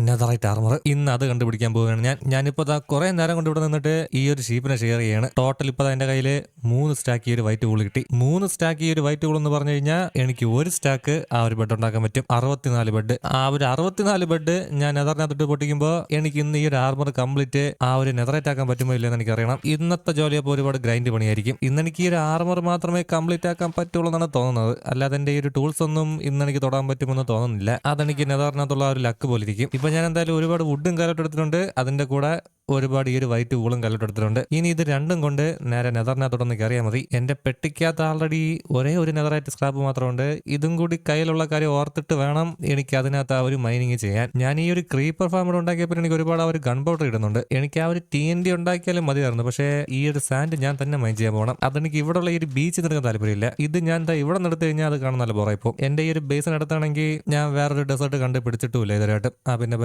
Netherite armour ഇന്ന് അത് കണ്ടുപിടിക്കാൻ പോവുകയാണ് ഞാൻ. ഞാനിപ്പോൾ കുറെ നേരം കൊണ്ട് ഇവിടെ നിന്നിട്ട് ഈ ഒരു ഷീപ്പിനെ ഷെയർ ചെയ്യാണ്. ടോട്ടൽ ഇപ്പോൾ എന്റെ കയ്യിൽ മൂന്ന് സ്റ്റാക്ക് ഈ ഒരു വൈറ്റ് വൂൾ കിട്ടി. മൂന്ന് സ്റ്റാക്ക് ഈ ഒരു വൈറ്റ് കൂൾ എന്ന് പറഞ്ഞു കഴിഞ്ഞാൽ എനിക്ക് ഒരു സ്റ്റാക്ക് ആ ഒരു ബെഡ് ഉണ്ടാക്കാൻ പറ്റും. അറുപത്തിനാല് ബെഡ് ആ ഒരു അറുപത്തിനാല് ബെഡ് ഞാൻ നെതറിനകത്തിട്ട് പൊട്ടിക്കുമ്പോൾ എനിക്ക് ഇന്ന് ഈ ഒരു ആർമർ കംപ്ലീറ്റ് ആ ഒരു നെതറൈറ്റ് ആക്കാൻ പറ്റുമോ ഇല്ലെന്ന് എനിക്കറിയണം. ഇന്നത്തെ ജോലി അപ്പോൾ ഒരുപാട് ഗ്രൈൻഡ് പണിയായിരിക്കും. ഇന്ന് എനിക്ക് ഈ ഒരു ആർമർ മാത്രമേ കംപ്ലീറ്റ് ആക്കാൻ പറ്റുള്ളൂ എന്നാണ് തോന്നുന്നത്. അല്ലാതെ എന്റെ ഈ ഒരു ടൂൾസ് ഒന്നും ഇന്ന് എനിക്ക് തൊടാൻ പറ്റുമെന്ന് തോന്നുന്നില്ല. അതെനിക്ക് നെതറിനകത്തുള്ള ഒരു ലക്ക് പോലെ ഇപ്പൊ ഞാൻ എന്തായാലും ഒരുപാട് വുഡും കാലോട്ട് എടുത്തിട്ടുണ്ട്. അതിന്റെ കൂടെ ഒരുപാട് ഈ ഒരു വൈറ്റ് വൂളും കല്ലിട്ടെടുത്തിട്ടുണ്ട് ഇനി ഇത് രണ്ടും കൊണ്ട് നേരെ നെതറിനകത്തോടൊന്ന് കയറിയാൽ മതി. എന്റെ പെട്ടിക്കകത്ത് ആൾറെഡി ഒരേ ഒരു നെതറായിട്ട് സ്ക്രാപ്പ് മാത്രമുണ്ട്. ഇതും കൂടി കയ്യിലുള്ള കാര്യം ഓർത്തിട്ട് വേണം എനിക്ക് അതിനകത്ത് ആ ഒരു മൈനിങ് ചെയ്യാൻ. ഞാൻ ഈ ഒരു ക്രീപ്പർ ഫാം ഇവിടെ ഉണ്ടാക്കിയപ്പോൾ എനിക്ക് ഒരുപാട് ആ ഒരു ഗൺ പൗഡർ ഇടുന്നുണ്ട്. എനിക്ക് ആ ഒരു ടി എൻ ഡി ഉണ്ടാക്കിയാലും മതിയായിരുന്നു. പക്ഷേ ഈ ഒരു സാൻഡ് ഞാൻ തന്നെ മൈൻ ചെയ്യാൻ പോകണം അതെനിക്ക് ഇവിടെയുള്ള ഈ ഒരു ബീച്ച് നിൽക്കാൻ താല്പര്യമില്ല. ഇത് ഞാൻ ഇവിടെ നിന്ന് കഴിഞ്ഞാൽ അത് കാണാൻ നല്ല ബോറായി പോകും എന്റെ ഈ ഒരു ബേസിനടുത്താണെങ്കിൽ ഞാൻ വേറൊരു ഡെസേർട്ട് കണ്ട് പിടിച്ചിട്ടുമില്ല ഇതുവരെയായിട്ട്. ആ പിന്നെ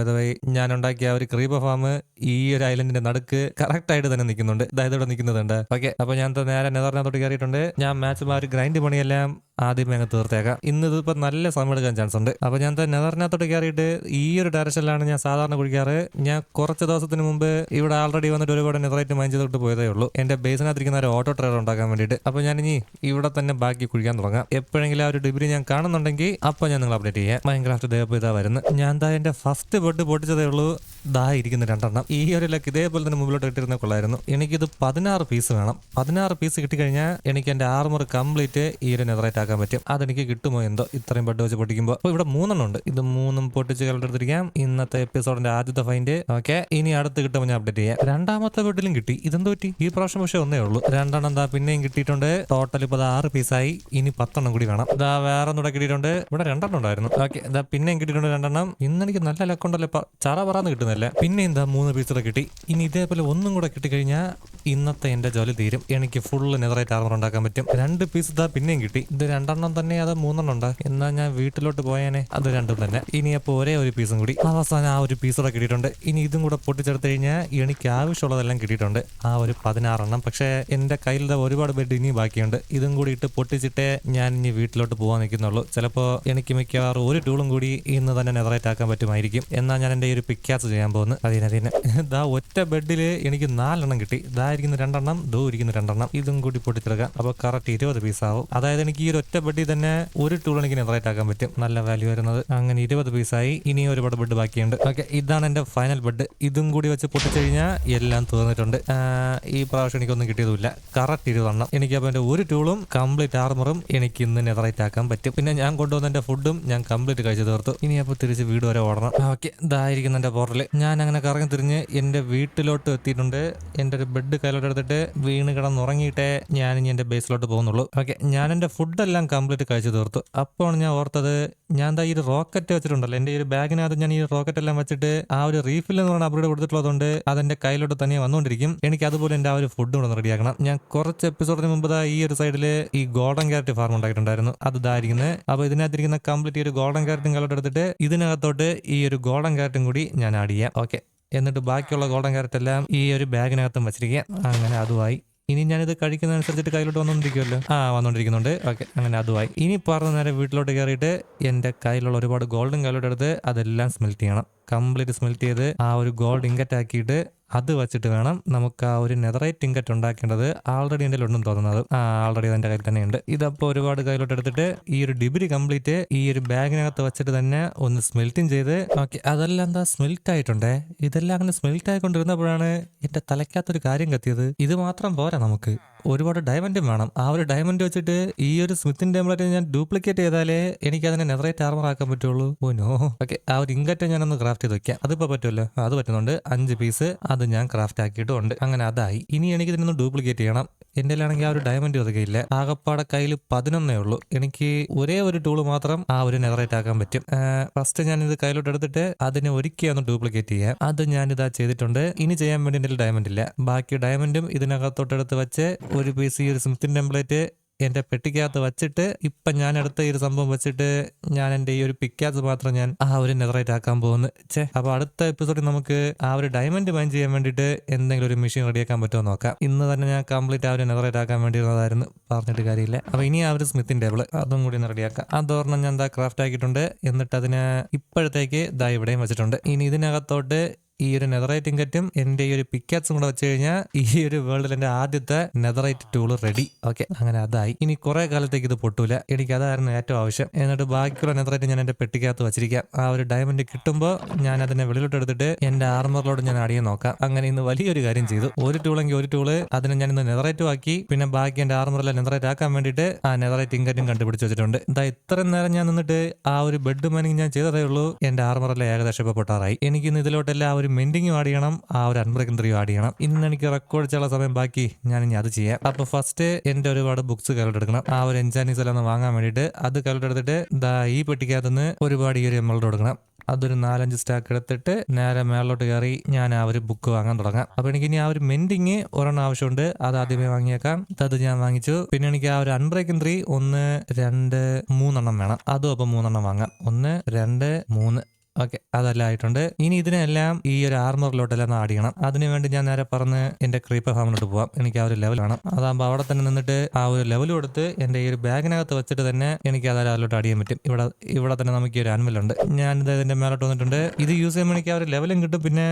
ഞാൻ ഉണ്ടാക്കിയ ആ ഒരു ക്രീപ്പർ ഫാം ഈ ഒരു ഐലൻഡിന്റെ നടുക്ക് കറക്റ്റ് ആയിട്ട് തന്നെ നിൽക്കുന്നുണ്ട്. അതായത് ഇവിടെ നിൽക്കുന്നുണ്ട് ഓക്കെ അപ്പൊ ഞാൻ നേരെ നെതറിനകത്തോട്ട് കയറിയിട്ടുണ്ട്. ഞാൻ മാച്ച് ഒരു ഗ്രൈൻഡ് പണിയെല്ലാം ആദ്യം അങ്ങ് തീർത്തേക്കാം. ഇന്ന് ഇതിപ്പോ നല്ല സമയം എടുക്കാൻ ചാൻസ് ഉണ്ട്. അപ്പൊ ഞാൻ ദാ നെതറിനകത്തോട്ട് കയറിയിട്ട് ഈ ഒരു ഡയറക്ഷനിലാണ് ഞാൻ സാധാരണ കുഴിക്കാറ് ഞാൻ കുറച്ച് ദിവസത്തിന് മുമ്പ് ഇവിടെ ആൾറെഡി വന്നിട്ട് ഒരുപാട് നെതറൈറ്റ് മൈൻ ചെയ്തിട്ട് പോയതേ ഉള്ളൂ. എന്റെ ബേസിനകത്തിരിക്കുന്ന ഒരു ഓട്ടോ ട്രെയർ ഉണ്ടാക്കാൻ വേണ്ടിയിട്ട്. അപ്പൊ ഞാൻ ഇനി ഇവിടെ തന്നെ ബാക്കി കുഴിക്കാൻ തുടങ്ങാം. എപ്പോഴെങ്കിലും ആ ഒരു ഡിബ്രി ഞാൻ കാണുന്നുണ്ടെങ്കിൽ അപ്പൊ ഞാൻ നിങ്ങൾ അപ്ഡേറ്റ് ചെയ്യാം. മൈൻക്രാഫ്റ്റ് ദേവപ്പ് ഇതാ വരുന്നത്. ഞാൻ ദാ എന്റെ ഫസ്റ്റ് ബെഡ് പൊട്ടിച്ചതേ ഉള്ളൂ. ദാ ഇരിക്കുന്ന രണ്ടെണ്ണം. ഈ ഒരു ലക്ക് ഇതേപോലെ തന്നെ മുമ്പിലോട്ട് ഇട്ടിരുന്ന കൊള്ളായിരുന്നു. എനിക്കിത് പതിനാറ് പീസ് വേണം. പതിനാറ് പീസ് കിട്ടിക്കഴിഞ്ഞാൽ എനിക്ക് എന്റെ ആർമർ കംപ്ലീറ്റ് ഈ ഒരു നെതറേറ്റ് ആക്കാൻ പറ്റും. അതെനിക്ക് കിട്ടുമോ എന്തോ ഇത്രയും പെട്ട് വെച്ച് പൊട്ടിക്കുമ്പോൾ അപ്പോൾ ഇവിടെ മൂന്നെണ്ണം ഉണ്ട്. ഇത് മൂന്നും പൊട്ടിച്ച് കണ്ടെടുത്തിരിക്കാം ഇന്നത്തെ എപ്പിസോഡിന്റെ ആദ്യത്തെ ഫൈൻഡ് ഓക്കെ. ഇനി അടുത്ത് കിട്ടുമ്പോൾ ഞാൻ അപ്ഡേറ്റ് ചെയ്യാം. രണ്ടാമത്തെ ബെഡിലും കിട്ടി. ഇതെന്തോ പറ്റി? ഈ പ്രാവശ്യം പക്ഷേ ഒന്നേ ഉള്ളൂ. രണ്ടെണ്ണം എന്താ പിന്നെയും കിട്ടിയിട്ടുണ്ട്. ടോട്ടൽ ഇപ്പോൾ ആറ് പീസായി ഇനി പത്തെണ്ണം കൂടി വേണം. ഇതാ വേറെ ഒന്നുകൂടെ കിട്ടിയിട്ടുണ്ട്. ഇവിടെ രണ്ടെണ്ണം ഉണ്ടായിരുന്നു. ഓക്കെ. ഇതാ പിന്നെയും കിട്ടിയിട്ടുണ്ട് രണ്ടെണ്ണം. ഇന്ന് എനിക്ക് നല്ല ലക്കുണ്ടല്ലോ ചറ പറന്ന് കിട്ടുന്നില്ല പിന്നെ എന്താ മൂന്ന് പീസുകൾ കിട്ടി. ഇനി ഇതേപോലെ ഒന്നും കൂടെ കിട്ടിക്കഴിഞ്ഞാൽ ഇന്നത്തെ എന്റെ ജോലി തീരും. എനിക്ക് ഫുള്ള് നെതറായിട്ട് ആർമർ ഉണ്ടാക്കാൻ പറ്റും. രണ്ട് പീസ് ഇതാ പിന്നെയും കിട്ടി. ഇത് രണ്ടെണ്ണം തന്നെ അത് മൂന്നെണ്ണം ഉണ്ട്? എന്നാ ഞാൻ വീട്ടിലോട്ട് പോയാനെ. അത് രണ്ടും തന്നെ. ഇനി അപ്പോൾ ഒരേ ഒരു പീസും കൂടി. അവസാനം ആ ഒരു പീസ് കൂടെ കിട്ടിയിട്ടുണ്ട്. ഇനി ഇതും കൂടെ പൊട്ടിച്ചെടുത്ത് കഴിഞ്ഞാൽ എനിക്ക് ആവശ്യമുള്ളതെല്ലാം കിട്ടിയിട്ടുണ്ട്. ആ ഒരു പതിനാറെണ്ണം. പക്ഷേ എന്റെ കയ്യിൽ ദാ ഒരുപാട് ബെഡ് ഇനിയും ബാക്കിയുണ്ട്. ഇതും കൂടി ഇട്ട് പൊട്ടിച്ചിട്ടേ ഞാൻ ഇനി വീട്ടിലോട്ട് പോകാൻ നിൽക്കുന്നുള്ളൂ. ചിലപ്പോൾ എനിക്ക് മിക്കവാറും ഒരു ടൂളും കൂടി ഇന്ന് തന്നെ നെതറായിട്ട് ആക്കാൻ പറ്റുമായിരിക്കും. എന്നാൽ ഞാൻ എന്റെ ഒരു പിക്കാസ് ചെയ്യാൻ പോകുന്നു. അതിനെ. ദാ ഒറ്റ ബെഡിൽ എനിക്ക് നാലെണ്ണം കിട്ടി. ദാ ഇരിക്കുന്ന രണ്ടെണ്ണം ദോ ഇരിക്കുന്ന രണ്ടെണ്ണം. ഇതും കൂടി പൊട്ടിച്ചെടുക്കാം അപ്പോൾ കറക്റ്റ് ഇരുപത് പീസ് ആവും. അതായത് എനിക്ക് ഈ ഒറ്റ ബെഡിൽ തന്നെ ഒരു ടൂൾ എനിക്ക് നെതറേറ്റ് ആക്കാൻ പറ്റും. നല്ല വാല്യൂ വരുന്നത്. അങ്ങനെ ഇരുപത് പീസായി ഇനി ഒരുപാട് ബെഡ് ബാക്കിയുണ്ട്. ഓക്കെ ഇതാണ് എന്റെ ഫൈനൽ ബെഡ് ഇതും കൂടി വെച്ച് പൊട്ടിച്ചു കഴിഞ്ഞാൽ എല്ലാം തീർന്നിട്ടുണ്ട്. ഈ പ്രാവശ്യം എനിക്കൊന്നും കിട്ടിയതുമില്ല. കറക്റ്റ് ഇരുപതെണ്ണം. എനിക്ക് അപ്പോൾ എന്റെ ഒരു ടൂളും കംപ്ലീറ്റ് ആർമറും എനിക്ക് ഇന്ന് നെതറേറ്റ് ആക്കാൻ പറ്റും. പിന്നെ ഞാൻ കൊണ്ടുവന്ന എന്റെ ഫുഡും ഞാൻ കംപ്ലീറ്റ് കഴിച്ചു തീർത്തു. ഇനി അപ്പോൾ തിരിച്ച് വീട് വരെ ഓടണം. ഓക്കെ ഇതായിരിക്കുന്ന എന്റെ പോർട്ടൽ ഞാൻ അങ്ങനെ കറങ്ങി തിരിഞ്ഞ് എന്റെ വീട്ടിലോട്ട് എത്തിയിട്ടുണ്ട് എന്റെ ഒരു ബെഡ് കയ്യിലോട്ട് എടുത്തിട്ട് വീണ് കിടന്നുറങ്ങിയിട്ടേ ഞാൻ ഇനി എന്റെ ബേസിലോട്ട് പോകുന്നുള്ളൂ. ഓക്കെ ഞാൻ എന്റെ ഫുഡെല്ലാം കംപ്ലീറ്റ് കഴിച്ചു തീർത്തു. അപ്പോൾ ഞാൻ ഓർത്തത് ഞാൻ ഈ റോക്കറ്റ് വെച്ചിട്ടുണ്ടല്ലോ. എന്റെ ഈ ഒരു ബാഗിനകത്ത് ഞാൻ ഈ റോക്കറ്റ് എല്ലാം വെച്ചിട്ട് ആ ഒരു റീഫിൽ എന്ന് പറഞ്ഞ അപ്ഗ്രേഡ് കൊടുത്തിട്ടുള്ളതുകൊണ്ട് അതെന്റെ കയ്യിലോട്ട് തന്നെ വന്നുകൊണ്ടിരിക്കും. എനിക്ക് അതുപോലെ എന്റെ ആ ഒരു ഫുഡ് കൂടെ റെഡിയാക്കണം ഞാൻ കുറച്ച് എപ്പിസോഡിന് മുമ്പ് ഈ ഒരു സൈഡിൽ ഈ ഗോൾഡൻ ക്യാരറ്റ് ഫാർം ഉണ്ടായിട്ടുണ്ടായിരുന്നു. അത് ഇതായിരിക്കുന്നത് അപ്പോൾ ഇതിനകത്തിരിക്കുന്ന കംപ്ലീറ്റ് ഈ ഒരു ഗോൾഡൻ ക്യാരറ്റും കലോട്ട് എടുത്തിട്ട് ഇതിനകത്തോട്ട് ഈ ഒരു ഗോൾഡൻ ക്യാരറ്റും കൂടി ഞാൻ ആഡ് ചെയ്യാം. ഓക്കെ എന്നിട്ട് ബാക്കിയുള്ള ഗോൾഡൻ ക്യാരറ്റ് എല്ലാം ഈ ഒരു ബാഗിനകത്തും വെച്ചിരിക്കുക അങ്ങനെ അതുമായി. ഇനി ഞാനിത് കഴിക്കുന്നതനുസരിച്ചിട്ട് കയ്യിലോട്ട് വന്നുകൊണ്ടിരിക്കുമല്ലോ ആ വന്നുകൊണ്ടിരിക്കുന്നുണ്ട് ഓക്കെ അങ്ങനെ അതുമായി. ഇനി പറഞ്ഞ നേരെ വീട്ടിലോട്ട് കയറിയിട്ട് എന്റെ കയ്യിലുള്ള ഒരുപാട് ഗോൾഡൻ കയ്യിലോട്ട് എടുത്ത് അതെല്ലാം സ്മെൽറ്റ് ചെയ്യണം. കംപ്ലീറ്റ് സ്മെൽറ്റ് ചെയ്ത് ആ ഒരു ഗോൾഡ് ഇങ്കറ്റ് ആക്കിയിട്ട് അത് വെച്ചിട്ട് വേണം നമുക്ക് ആ ഒരു നെതറൈറ്റ് ഇൻകറ്റ് ഉണ്ടാക്കേണ്ടത് ആൾറെഡി എന്റെ ഉണ്ടെന്ന് തോന്നുന്നത്. ആ ആൾറെഡി എന്റെ കയ്യിൽ തന്നെയുണ്ട്. ഇതപ്പോൾ ഒരുപാട് കയ്യിലോട്ട് എടുത്തിട്ട് ഈ ഒരു ഡിബ്രി കംപ്ലീറ്റ് ഈ ഒരു ബാഗിനകത്ത് വെച്ചിട്ട് തന്നെ ഒന്ന് സ്മെൽറ്റിങ് ചെയ്ത് ഓക്കെ അതെല്ലാം എന്താ സ്മെൽറ്റ് ആയിട്ടുണ്ടേ ഇതെല്ലാം അങ്ങനെ സ്മെൽറ്റ് ആയിക്കൊണ്ടിരുന്നപ്പോഴാണ് എന്റെ തലയ്ക്കകത്തൊരു കാര്യം കത്തിയത്. ഇത് മാത്രം പോരാ നമുക്ക്. ഒരുപാട് ഡയമണ്ടും വേണം. ആ ഒരു ഡയമണ്ട് വെച്ചിട്ട് ഈ ഒരു സ്മിത്തിന്റെ ടെംപ്ലേറ്റ് ഞാൻ ഡ്യൂപ്ലിക്കേറ്റ് ചെയ്താലേ എനിക്ക് അതിനെ നെതറേറ്റ് ആർമർ ആക്കാൻ പറ്റുള്ളൂ? Oh no. ഓക്കെ ആ ഒരു ഇങ്കറ്റ് ഞാനൊന്ന് ക്രാഫ്റ്റ് ചെയ്ത് വെക്കാം. അതിപ്പോ പറ്റുമല്ലോ? അത് പറ്റുന്നുണ്ട്. അഞ്ച് പീസ് അത് ഞാൻ ക്രാഫ്റ്റ് ആക്കിയിട്ടുണ്ട്. അങ്ങനെ അതായി. ഇനി എനിക്ക് ഇതിനൊന്ന് ഡ്യൂപ്ലിക്കേറ്റ് ചെയ്യണം. എന്റെ ആണെങ്കിൽ ആ ഒരു ഡയമണ്ട് ഒതുക്കയില്ല ആകപ്പാടെ കയ്യിൽ പതിനൊന്നേ ഉള്ളൂ. എനിക്ക് ഒരേ ഒരു ടൂൾ മാത്രം ആ ഒരു നെതറേറ്റ് ആക്കാൻ പറ്റും. ഫസ്റ്റ് ഞാൻ ഇത് കയ്യിലോട്ട് എടുത്തിട്ട് അതിനെ ഒരിക്കൽ ഒന്ന് ഡ്യൂപ്ലിക്കേറ്റ് ചെയ്യാം. അത് ഞാൻ ഇതാ ചെയ്തിട്ടുണ്ട്. ഇനി ചെയ്യാൻ വേണ്ടി എന്റെ ഡയമണ്ട് ഇല്ല. ബാക്കി ഡയമണ്ടും ഇതിനകത്തോട്ട് എടുത്ത് വെച്ച് ഒരു പീസ് ഈ ഒരു സ്മിത്തിൻ ടെംപ്ലേറ്റ് എന്റെ പെട്ടിക്കകത്ത് വെച്ചിട്ട് ഇപ്പൊ ഞാൻ എടുത്ത ഈ ഒരു സംഭവം വെച്ചിട്ട് ഞാൻ എന്റെ ഈ ഒരു പിക്കാത്ത് മാത്രം ഞാൻ ആ ഒരു നെതറേറ്റ് ആക്കാൻ പോകുന്നു. ചേ അപ്പൊ അടുത്ത എപ്പിസോഡിൽ നമുക്ക് ആ ഒരു ഡയമണ്ട് മൈൻ ചെയ്യാൻ വേണ്ടിയിട്ട് എന്തെങ്കിലും ഒരു മെഷീൻ റെഡിയാക്കാൻ പറ്റുമോ നോക്കാം. ഇന്ന് തന്നെ ഞാൻ കംപ്ലീറ്റ് ആ ഒരു നെതറേറ്റ് ആക്കാൻ വേണ്ടിയിരുന്നതായിരുന്നു. പറഞ്ഞിട്ട് കാര്യമില്ല. അപ്പൊ ഇനി ആ ഒരു സ്മിത്തിൻ ടേബിൾ അതും കൂടി ഒന്ന് റെഡിയാക്കാം അതോർണം ഞാൻ എന്താ ക്രാഫ്റ്റ് ആക്കിയിട്ടുണ്ട്. എന്നിട്ട് അതിനെ ഇപ്പോഴത്തേക്ക് ദാ ഇവിടെയും വെച്ചിട്ടുണ്ട്. ഇനി ഇതിനകത്തോട്ട് ഈ ഒരു നെതറൈറ്റ് ഇൻകറ്റും എന്റെ ഈ ഒരു പിക്കറ്റ്സും കൂടെ വെച്ച് കഴിഞ്ഞാൽ ഈ ഒരു വേൾഡിൽ എന്റെ ആദ്യത്തെ നെതറൈറ്റ് ടൂൾ റെഡി ഓക്കെ അങ്ങനെ അതായി. ഇനി കുറെ കാലത്തേക്ക് ഇത് പൊട്ടൂല. എനിക്ക് അതായിരുന്നു ഏറ്റവും ആവശ്യം. എന്നിട്ട് ബാക്കിയുള്ള നെതറൈറ്റ് ഞാൻ എന്റെ പെട്ടിക്കകത്ത് വെച്ചിരിക്കാം. ആ ഒരു ഡയമണ്ട് കിട്ടുമ്പോൾ ഞാൻ അതിനെ വെളിയിലോട്ട് എടുത്തിട്ട് എന്റെ ആർമറിലോട്ട് ഞാൻ അടിയെ നോക്കാം. അങ്ങനെ ഇന്ന് വലിയൊരു കാര്യം ചെയ്തു. ഒരു ടൂളെങ്കിൽ ഒരു ടൂൾ അതിനെ ഞാൻ ഇന്ന് നെതറൈറ്റ് ആക്കി. പിന്നെ ബാക്കി എന്റെ ആർമറിലെ നെതറൈറ്റ് ആക്കാൻ വേണ്ടിയിട്ട് ആ നെതറൈറ്റ് ഇൻകറ്റും കണ്ടുപിടിച്ച് വെച്ചിട്ടുണ്ട്. ഇതാ ഇത്രയും നേരം ഞാൻ നിന്നിട്ട് ആ ഒരു ബെഡ് മനിങ് ഞാൻ ചെയ്തതേ ഉള്ളൂ. എന്റെ ആർമറിലെ ഏകദേശം പെട്ടാറായി പൊട്ടാറായി. എനിക്ക് ഇന്ന് ഇതിലോട്ടെല്ലാം ആ ഒരു മെൻഡിങ്ങും ആഡ് ചെയ്യണം ആ ഒരു അൺബ്രേക്കൻ ത്രീ ആഡ് ചെയ്യണം. ഇന്ന് എനിക്ക് റെക്കോർഡ് ചെയ്യാനുള്ള സമയം ബാക്കി ഞാൻ ഇനി അത് ചെയ്യാം. അപ്പൊ ഫസ്റ്റ് എന്റെ ഒരുപാട് ബുക്സ് കലട്ടെടുക്കണം ആ ഒരു എൻജാനീസ് എല്ലാം വാങ്ങാൻ വേണ്ടിയിട്ട് അത് കലട്ടെടുത്തിട്ട് ദാ ഈ പെട്ടിക്കകത്തുനിന്ന് ഒരുപാട് ഈ ഒരു എമൾഡ് കൊടുക്കണം. അതൊരു നാലഞ്ച് സ്റ്റാക്ക് എടുത്തിട്ട് നേരെ മേളിലോട്ട് കയറി ഞാൻ ആ ഒരു ബുക്ക് വാങ്ങാൻ തുടങ്ങാം. അപ്പൊ എനിക്ക് ഇനി ആ ഒരു മെൻഡിങ് ഒരെണ്ണം ആവശ്യമുണ്ട്. അത് ആദ്യമേ വാങ്ങിയേക്കാം. അത് ഞാൻ വാങ്ങിച്ചു. പിന്നെ എനിക്ക് ആ ഒരു അൺബ്രേക്കൻ ത്രീ ഒന്ന് രണ്ട് മൂന്നെണ്ണം വേണം. അതും അപ്പം മൂന്നെണ്ണം വാങ്ങാം. ഒന്ന് രണ്ട് മൂന്ന്. ഓക്കെ അതെല്ലാം ആയിട്ടുണ്ട്. ഇനി ഇതിനെല്ലാം ഈ ഒരു ആർമറിലോട്ടെല്ലാം ചെയ്യണം അതിനുവേണ്ടി ഞാൻ നേരെ പറഞ്ഞ് എന്റെ ക്രീപ്പർ ഫാമിലോട്ട് പോവാം. എനിക്ക് ആ ഒരു ലെവൽ വേണം അതാകുമ്പോൾ അവിടെ തന്നെ നിന്നിട്ട് ആ ഒരു ലെവൽ കൊടുത്ത് എന്റെ ഈ ഒരു ബാഗിനകത്ത് വെച്ചിട്ട് തന്നെ എനിക്ക് അതെല്ലാം അതിലോട്ട് ചെയ്യാൻ പറ്റും. ഇവിടെ ഇവിടെ തന്നെ നമുക്ക് ഈ ഒരു ആനുവലുണ്ട് ഞാൻ ഇത് ഇതിന്റെ മേലോട്ട് വന്നിട്ടുണ്ട്. ഇത് യൂസ് ചെയ്യുമ്പോൾ എനിക്ക് ആ ഒരു ലെവലും കിട്ടും. പിന്നെ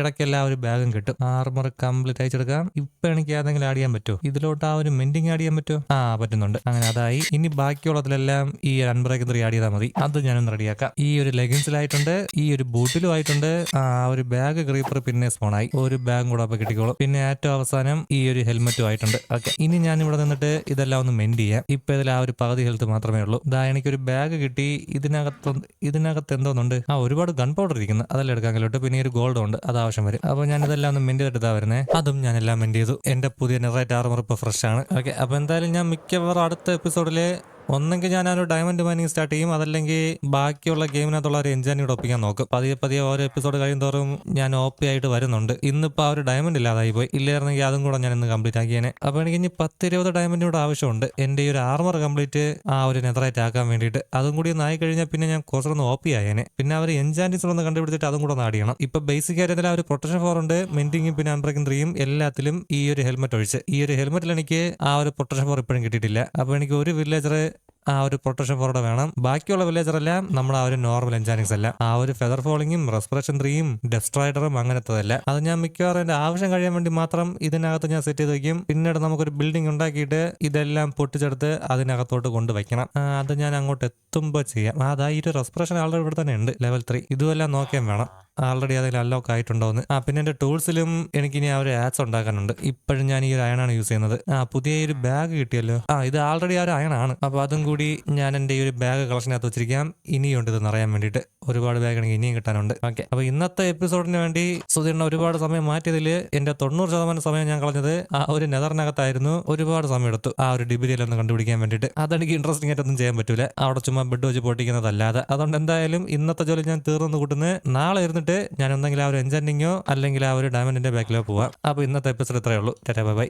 ഇടയ്ക്കെല്ലാം ഒരു ബാഗും കിട്ടും. ആർമർ കംപ്ലീറ്റ് അയച്ചെടുക്കാം ഇപ്പൊ എനിക്ക് ഏതെങ്കിലും ആഡ് ചെയ്യാൻ പറ്റുമോ? ഇതിലോട്ട് ആ ഒരു മെൻഡിങ് ആഡ് ചെയ്യാൻ പറ്റുമോ? ആ പറ്റുന്നുണ്ട്. അങ്ങനെ അതായി. ഇനി ബാക്കിയുള്ളതിലെല്ലാം ഈ അൺബ്രേക്ക് ത്രീ ആഡ് ചെയ്താൽ മതി. അത് ഞാനൊന്ന് റെഡിയാക്കാം ഈ ഒരു ലെഗിൻസിലായിട്ടുണ്ട് ഈ ഒരു ബൂട്ടിലും ആയിട്ടുണ്ട് ആ ഒരു ബാഗ് ക്രീപ്പർ പിന്നെ സ്പോണായി ഒരു ബാഗും കൂടെ അപ്പൊ കിട്ടിക്കോളും. പിന്നെ ഏറ്റവും അവസാനം ഈ ഒരു ഹെൽമെറ്റും ആയിട്ടുണ്ട് ഓക്കെ ഇനി ഞാൻ ഇവിടെ നിന്നിട്ട് ഇതെല്ലാം ഒന്ന് മെൻഡ് ചെയ്യാം. ഇപ്പൊ ഇതിൽ ആ ഒരു പകുതി ഹെൽത്ത് മാത്രമേ ഉള്ളൂ. ഇതാ എനിക്കൊരു ബാഗ് കിട്ടി. ഇതിനകത്ത് ഇതിനകത്ത് എന്തോന്നുണ്ട്? ആ ഒരുപാട് ഗൺ പൗഡർ ഇരിക്കുന്നു. അതെല്ലാം എടുക്കാൻ കഴിയും പിന്നെ ഒരു ഗോൾഡ് ഉണ്ട്. അത് ആവശ്യം വരും. അപ്പോൾ ഞാൻ ഇതെല്ലാം ഒന്ന് മെന്റ് ചെയ്തിട്ട് ഇതാ വരുന്നേ. അതും ഞാൻ എല്ലാം മെൻഡ് ചെയ്തു എന്റെ പുതിയ നിറയറ്റ് ആർമർ ഇപ്പോൾ ഫ്രഷ് ആണ്. ഓക്കെ അപ്പോൾ എന്തായാലും ഞാൻ മിക്കവാറും അടുത്ത എപ്പിസോഡിൽ ഒന്നെങ്കിൽ ഞാൻ ആ ഒരു ഡയമണ്ട് മൈനിങ് സ്റ്റാർട്ട് ചെയ്യും. അതല്ലെങ്കിൽ ബാക്കിയുള്ള ഗെയിമിനകത്തുള്ള ഒരു എൻജാൻ കൂടെ ഒപ്പിക്കാൻ നോക്കും. പതിയെ പതിയെ ഓരോ എപ്പിസോഡ് കഴിയുമോറും ഞാൻ ഓപ്പി ആയിട്ട് വരുന്നുണ്ട്. ഇന്നിപ്പോൾ ആ ഒരു ഡയമണ്ട് ഇല്ലാതായി പോയി. ഇല്ലായിരുന്നെങ്കിൽ അതും കൂടെ ഞാൻ ഇന്ന് കംപ്ലീറ്റ് ആക്കിയേനെ. അപ്പോൾ എനിക്ക് ഇനി പത്തിരുപത് ഡയമണ്ടിനോട് ഡയമണ്ട് ആവശ്യമുണ്ട്. എന്റെ ഈ ഒരു ആർമർ കംപ്ലീറ്റ് ആ ഒരു നെതറായിട്ട് ആക്കാൻ വേണ്ടിയിട്ട്. അതും കൂടി ഒന്ന് ആയി കഴിഞ്ഞാൽ പിന്നെ ഞാൻ കുറച്ചൊന്ന് ഓപ്പി ആയേനെ. പിന്നെ അവർ എൻജാന്റീസ് ഒന്ന് കണ്ടുപിടിച്ചിട്ട് അതും കൂടെ ചെയ്യണം. ഇപ്പൊ ബേസിക് ആയിട്ട് ആ ഒരു പ്രൊട്ടക്ഷൻ ഫോർ ഉണ്ട്. മെന്റിങ്ങും പിന്നെ അൺബ്രേക്കിംഗ് ത്രീയും എല്ലാത്തിലും ഈ ഒരു ഹെൽമെറ്റ് ഒഴിച്ച്. ഈ ഒരു ഹെൽമെറ്റിൽ എനിക്ക് ആ ഒരു പ്രൊട്ടക്ഷൻ ഫോർ ഇപ്പോഴും കിട്ടിയിട്ടില്ല. അപ്പോൾ എനിക്ക് ഒരു വില്ലേജർ ആ ഒരു പ്രൊട്ടക്ഷൻ ഫോറോടെ വേണം. ബാക്കിയുള്ള വില്ലേജർ എല്ലാം നമ്മൾ ആ ഒരു നോർമൽ എൻജാനിങ്സ് അല്ല. ആ ഒരു ഫെദർ ഫോളിങ്ങും റെസ്പിറേഷൻ ത്രീയും ഡെസ്ട്രോയിഡറും അങ്ങനത്തതല്ല. അത് ഞാൻ മിക്കവാറും എന്റെ ആവശ്യം കഴിയാൻ വേണ്ടി മാത്രം ഇതിനകത്ത് ഞാൻ സെറ്റ് ചെയ്ത് വെക്കും. പിന്നീട് നമുക്കൊരു ബിൽഡിംഗ് ഉണ്ടാക്കിയിട്ട് ഇതെല്ലാം പൊട്ടിച്ചെടുത്ത് അതിനകത്തോട്ട് കൊണ്ടുവയ്ക്കണം. അത് ഞാൻ അങ്ങോട്ട് എത്തുമ്പോൾ ചെയ്യാം. അതായത് റെസ്പിറേഷൻ ആൾറെഡി ഇവിടെ തന്നെ ഉണ്ട് ലെവൽ ത്രീ ഇതുമെല്ലാം നോക്കിയാൽ വേണം. ആൾറെഡി അതിൽ അൺലോക്ക് ആയിട്ടുണ്ടോ എന്ന് ആ പിന്നെ എന്റെ ടൂൾസിലും എനിക്ക് ഇനി ആ ഒരു ആഡ്സ് ഉണ്ടാക്കാനുണ്ട്. ഇപ്പോഴും ഞാൻ ഈ ഒരു അയണാണ് യൂസ് ചെയ്യുന്നത്. ആ പുതിയ ഒരു ബാഗ് കിട്ടിയല്ലോ. ആ ഇത് ആൾറെഡി ആ ഒരു അയണാണ് അപ്പോൾ അതും കൂടി ഞാൻ എന്റെ ഈ ഒരു ബാഗ് കളക്ഷനകത്ത് വെച്ചിരിക്കാം. ഇനിയുണ്ട് ഇത് നിറയാൻ വേണ്ടിയിട്ട്. ഒരുപാട് ബാഗ് എനിക്ക് ഇനിയും കിട്ടാനുണ്ട്. ഓക്കെ. അപ്പൊ ഇന്നത്തെ എപ്പിസോഡിന് വേണ്ടി സുധീറിന് ഒരുപാട് സമയം മാറ്റിയതിൽ എന്റെ തൊണ്ണൂറ് ശതമാനം സമയം ഞാൻ കളഞ്ഞത് ആ ഒരു നെതറിനകത്തായിരുന്നു. ഒരുപാട് സമയം എടുത്തു ആ ഒരു ഡിബിരിയെല്ലാം കണ്ടുപിടിക്കാൻ വേണ്ടിയിട്ട്. അതെനിക്ക് ഇൻട്രസ്റ്റിംഗ് ആയിട്ടൊന്നും ചെയ്യാൻ പറ്റൂല. അവിടെ ചുമ്മാ ബെഡ് വെച്ച് പൊട്ടിക്കുന്നതല്ലാതെ. അതുകൊണ്ട് എന്തായാലും ഇന്നത്തെ ജോലി ഞാൻ തീർന്നു കൂട്ടുന്നത് നാളെ ഇരുന്നിട്ട് ഞാൻ എന്തെങ്കിലും ആ ഒരു എൻജാൻഡിങ്ങോ അല്ലെങ്കിൽ ആ ഒരു ഡയമണ്ടിന്റെ ബാക്കിലോ പോവാം. അപ്പൊ ഇന്നത്തെ എപ്പിസോഡ് ഇത്രയേ ഉള്ളൂ. ബൈ